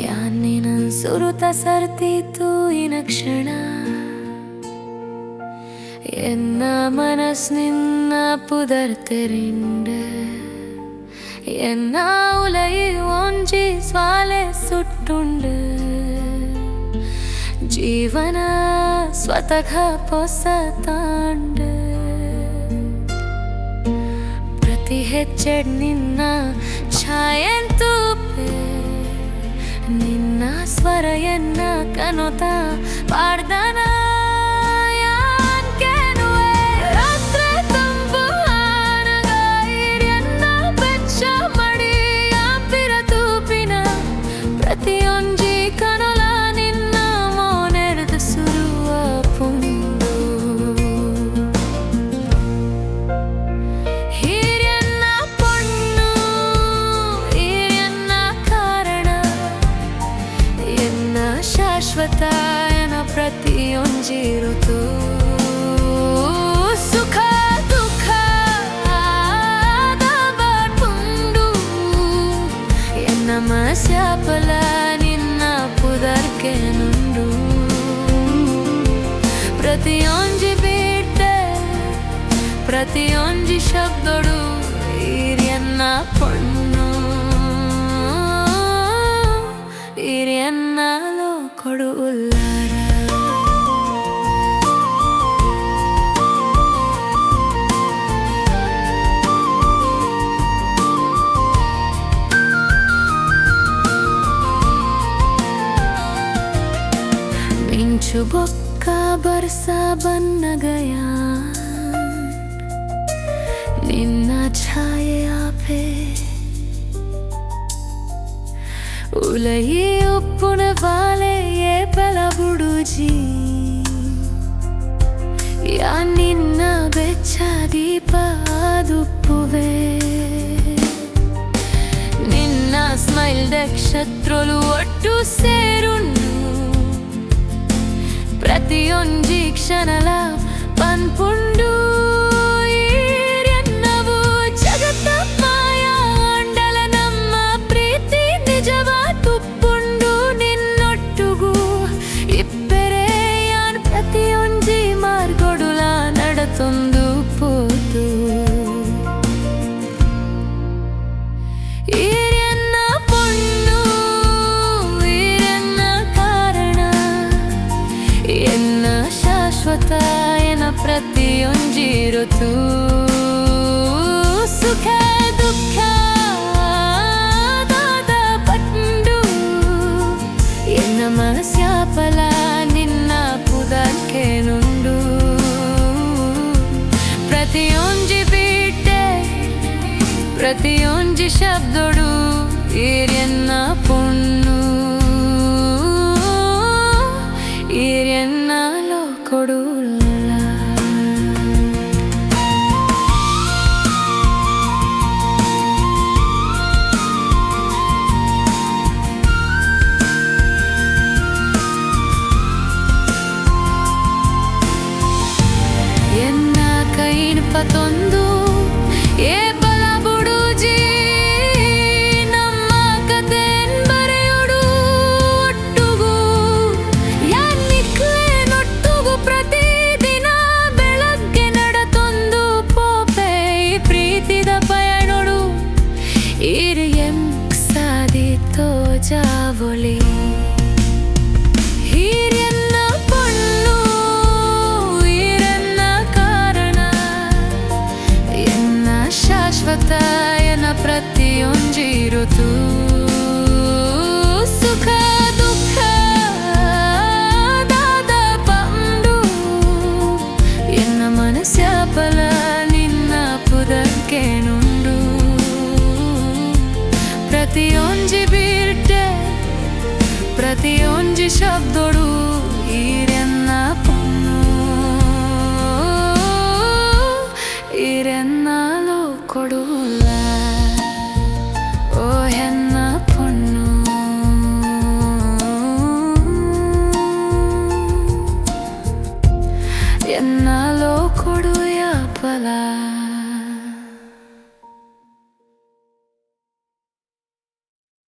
ಯಾನಿನ ಸುರುತ ಸರ್ತಿತು ಇನ ಕ್ಷಣ ಎನ್ನ ಮನಸ್ ನಿನ್ನ ಪುದರ್ತೆರಿಂಡ ಎನ್ನ ಉಲೈ ಒಂಜಿ ಸ್ವಾಲೆ ಸುಟ್ಟುಂಡು ಜೀವನ ಸ್ವತಃ ಪೊಸ ತಾಂಡ ಪ್ರತಿ ಹೆಜ್ಜೆಡ್ ನಿನ್ನ ಛಾಯಂತೂಪೆ ನಿನ್ನ ಸ್ವರ ಎನ್ನ ಕನೊತ ಪಾಡ್ದನ ಪ್ರತಿಯೊಂಜಿ ಬೀಟೆ ಪ್ರತಿಯೊಂಜಿ ಶಬ್ದಡು ಹಿರಿಯನ್ನ ಪಣ್ಣು ಹಿರಿಯನ್ನ ಕೊಡು ಉಲ್ಲಾರ Minchu bokk बरसा बन गया। निन्ना छाए आपे। उलये उपुण वाले ये पला बुडुजी। या निन्न ಬೆಚ್ಚ ದೀಪ ದುಪ್ಪುವೆ ನಿನ್ನ ಸ್ಮೈಲ್ ನಕ್ಷತ್ರಲು अट्टू ಸೇರು ஷனலா பண்புண் ಶಾಶ್ವತ ಎನ ಪ್ರತಿಯೊಂಜಿ ಋತು ಸುಖ ದುಃಖ ದಾದ ಪಟ್ಟು ಎನ್ನ ಮನಸ್ಯಾಪಲ ನಿನ್ನ ಪುದಕ್ಕೆ ನುಂಡು ಪ್ರತಿಯೊಂಜಿ ಬಿಟ್ಟೆ ಪ್ರತಿಯೊಂಜಿ ಶಬ್ದೊಡು ಹಿರಿಯನ್ನ ಪೊಣ್ಣು கொடுலா என்ன கையின் பத்தொந்து ಧ್ವಜಾವಳಿ ಹಿರಿಯನ್ನ ಪೊಳ್ಳು ಈರನ್ನ ಕಾರಣ. ಎನ್ನ ಶಾಶ್ವತ ಎನ್ನ ಪ್ರತಿಯೊಂಜಿರುತು కొడుల? ఓ హెన్న పొన్ను. ఎన్నలో కొడు యాపలా